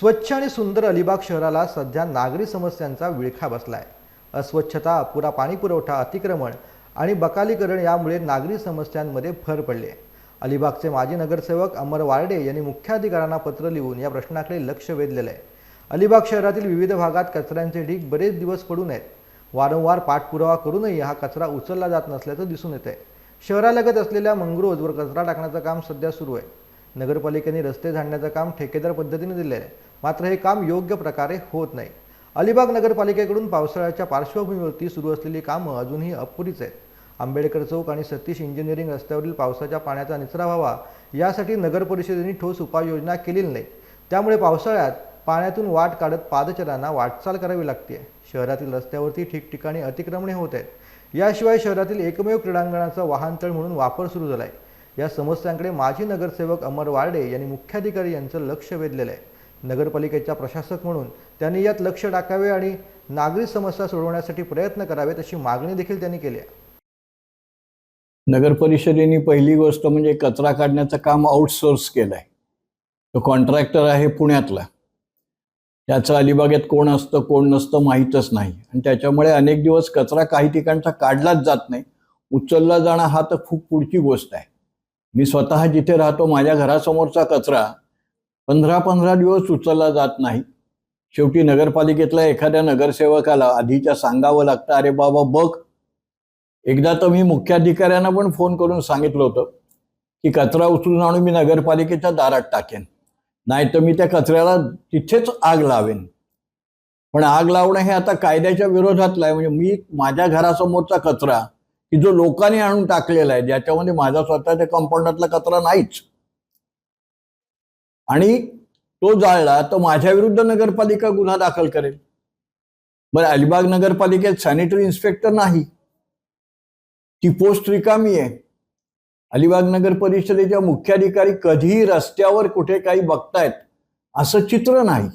स्वच्छ आणि सुंदर अलिबाग शहराला सध्या नागरी समस्यांचा विळखा बसलाय. अस्वच्छता अपुरा पाणी पुरवठा अतिक्रमण आणि बकालीकरण यामुळे नागरी समस्यांमध्ये भर पडली आहे अलिबागचे माजी नगरसेवक अमर वार्डे यांनी मुख्याधिकाऱ्यांना पत्र लिहून या प्रश्नाकडे लक्ष वेधलेलं आहे अलिबाग शहरातील विविध भागात कचऱ्यांचे ढीग बरेच दिवस पडू नयेत. वारंवार पाठपुरावा करूनही हा कचरा उचलला जात नसल्याचं दिसून येत आहे शहरालगत असलेल्या मंगरोजवर कचरा टाकण्याचं काम सध्या सुरू आहे. नगरपालिकेने रस्ते झाडण्याचं काम ठेकेदार पद्धतीने दिले आहे मात्र हे काम योग्य प्रकारे होत नाही. अलिबाग नगरपालिकेकडून पावसाळ्याच्या पार्श्वभूमीवरती सुरू असलेली कामं अजूनही अपुरीच आहेत. आंबेडकर चौक आणि सतीश इंजिनिअरिंग रस्त्यावरील पावसाच्या पाण्याचा निचरा व्हावा यासाठी नगर परिषदेने ठोस उपाययोजना केलेली नाही. त्यामुळे पावसाळ्यात पाण्यातून वाट काढत पादचरांना वाटचाल करावी लागते शहरातील रस्त्यावरती ठिकठिकाणी अतिक्रमणे होत आहेत. याशिवाय शहरातील एकमेव क्रीडांगणाचा वाहनतळ म्हणून वापर सुरू झाला आहे या समस्यांकडे माजी नगरसेवक अमर वार्डे यांनी मुख्याधिकारी यांचं लक्ष वेधलेलं आहे. नगरपालिकेच्या प्रशासक म्हणून त्यांनी यात लक्ष टाकावे आणि नागरी समस्या सोडवण्यासाठी प्रयत्न करावेत अशी मागणी देखील त्यांनी केली आहे. नगर परिषदेने पहिली गोष्ट म्हणजे कचरा काढण्याचं काम आउटसोर्स केलं आहे तो कॉन्ट्रॅक्टर आहे पुण्यातला. त्याचं अलिबागेत कोण असतं कोण नसतं माहीतच नाही. आणि त्याच्यामुळे अनेक दिवस कचरा काही ठिकाणचा काढलाच जात नाही. उचलला जाणं हा तर खूप पुढची गोष्ट आहे. मी स्वतः जिथे राहतो माझ्या घरासमोरचा कचरा पंधरा पंधरा दिवस उचलला जात नाही. शेवटी नगरपालिकेतल्या एखाद्या नगरसेवकाला आधीच्या सांगावं लागतं अरे बाबा बघ. एकदा तर मी मुख्याधिकाऱ्यांना पण फोन करून सांगितलं होतं की कचरा उचलून आणून मी नगरपालिकेच्या दारात टाकेन. नाही तर मी त्या कचऱ्याला तिथेच आग लावेन. पण आग लावणं हे आता कायद्याच्या विरोधातलं आहे. म्हणजे मी माझ्या घरासमोरचा कचरा की जो लोकांनी आणून टाकलेला आहे ज्याच्यामध्ये माझा स्वतःच्या कंपाऊंडातला कचरा नाहीच. आणि तो जाळला तर माझ्या विरुद्ध नगरपालिका गुन्हा दाखल करेल. बरं अलिबाग नगरपालिकेत सॅनिटरी इन्स्पेक्टर नाही. ती पोस्ट रिकामी आहे. अलिबाग नगर परिषदेच्या मुख्याधिकारी कधीही रस्त्यावर कुठे काही बघतायत असं चित्र नाही.